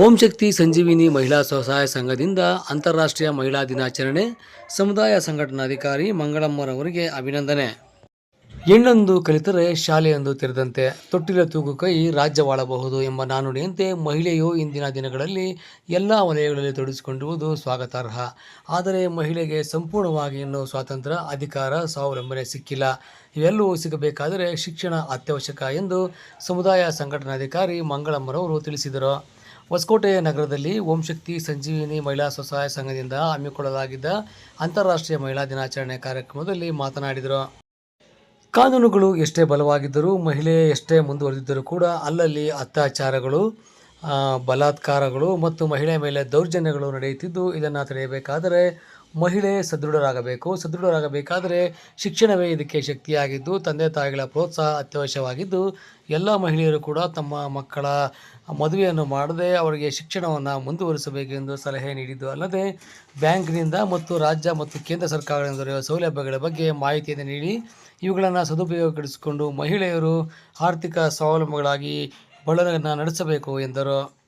ಓಂ ಶಕ್ತಿ ಸಂಜೀವಿನಿ ಮಹಿಳಾ ಸ್ವಸಹಾಯ ಸಂಘದಿಂದ ಅಂತಾರಾಷ್ಟ್ರೀಯ ಮಹಿಳಾ ದಿನಾಚರಣೆ, ಸಮುದಾಯ ಸಂಘಟನಾಧಿಕಾರಿ ಮಂಗಳಮ್ಮರವರಿಗೆ ಅಭಿನಂದನೆ. ಹೆಣ್ಣೊಂದು ಕಲಿತರೆ ಶಾಲೆಯೊಂದು ತೆರೆದಂತೆ ತೊಟ್ಟಿಲ ತೂಗು ಕೈ ರಾಜ್ಯವಾಳಬಹುದು ಎಂಬ ನಾನುಡಿಯಂತೆ ಮಹಿಳೆಯು ಇಂದಿನ ದಿನಗಳಲ್ಲಿ ಎಲ್ಲ ವಲಯಗಳಲ್ಲಿ ತೊಡಗಿಸಿಕೊಂಡಿರುವುದು ಸ್ವಾಗತಾರ್ಹ. ಆದರೆ ಮಹಿಳೆಗೆ ಸಂಪೂರ್ಣವಾಗಿ ಇನ್ನೂ ಸ್ವಾತಂತ್ರ್ಯ, ಅಧಿಕಾರ, ಸ್ವಾವಲಂಬನೆ ಸಿಕ್ಕಿಲ್ಲ. ಇವೆಲ್ಲವೂ ಸಿಗಬೇಕಾದರೆ ಶಿಕ್ಷಣ ಅತ್ಯವಶ್ಯಕ ಎಂದು ಸಮುದಾಯ ಸಂಘಟನಾಧಿಕಾರಿ ಮಂಗಳಮ್ಮರವರು ತಿಳಿಸಿದರು. ಹೊಸಕೋಟೆ ನಗರದಲ್ಲಿ ಓಂ ಶಕ್ತಿ ಸಂಜೀವಿನಿ ಮಹಿಳಾ ಸ್ವಸಹಾಯ ಸಂಘದಿಂದ ಹಮ್ಮಿಕೊಳ್ಳಲಾಗಿದ್ದ ಅಂತಾರಾಷ್ಟ್ರೀಯ ಮಹಿಳಾ ದಿನಾಚರಣೆ ಕಾರ್ಯಕ್ರಮದಲ್ಲಿ ಮಾತನಾಡಿದರು. ಕಾನೂನುಗಳು ಎಷ್ಟೇ ಬಲವಾಗಿದ್ದರೂ, ಮಹಿಳೆ ಎಷ್ಟೇ ಮುಂದುವರೆದಿದ್ದರೂ ಕೂಡ ಅಲ್ಲಲ್ಲಿ ಅತ್ಯಾಚಾರಗಳು ಬಲಾತ್ಕಾರಗಳು ಮತ್ತು ಮಹಿಳೆ ಮೇಲೆ ದೌರ್ಜನ್ಯಗಳು ನಡೆಯುತ್ತಿದ್ದು, ಇದನ್ನು ತಡೆಯಬೇಕಾದರೆ ಮಹಿಳೆ ಸದೃಢರಾಗಬೇಕು. ಸದೃಢರಾಗಬೇಕಾದರೆ ಶಿಕ್ಷಣವೇ ಇದಕ್ಕೆ ಶಕ್ತಿಯಾಗಿದ್ದು, ತಂದೆ ತಾಯಿಗಳ ಪ್ರೋತ್ಸಾಹ ಅತ್ಯವಶ್ಯವಾಗಿದ್ದು, ಎಲ್ಲ ಮಹಿಳೆಯರು ಕೂಡ ತಮ್ಮ ಮಕ್ಕಳ ಮದುವೆಯನ್ನು ಮಾಡದೆ ಅವರಿಗೆ ಶಿಕ್ಷಣವನ್ನು ಮುಂದುವರಿಸಬೇಕೆಂದು ಸಲಹೆ ನೀಡಿದ್ದು ಅಲ್ಲದೆ, ಬ್ಯಾಂಕ್ನಿಂದ ಮತ್ತು ರಾಜ್ಯ ಮತ್ತು ಕೇಂದ್ರ ಸರ್ಕಾರಗಳಿಂದ ದೊರೆಯುವ ಸೌಲಭ್ಯಗಳ ಬಗ್ಗೆ ಮಾಹಿತಿಯನ್ನು ನೀಡಿ, ಇವುಗಳನ್ನು ಸದುಪಯೋಗಪಡಿಸಿಕೊಂಡು ಮಹಿಳೆಯರು ಆರ್ಥಿಕ ಸ್ವಾವಲಂಬಿಗಳಾಗಿ ಬಳಲನ್ನು ನಡೆಸಬೇಕು ಎಂದರು.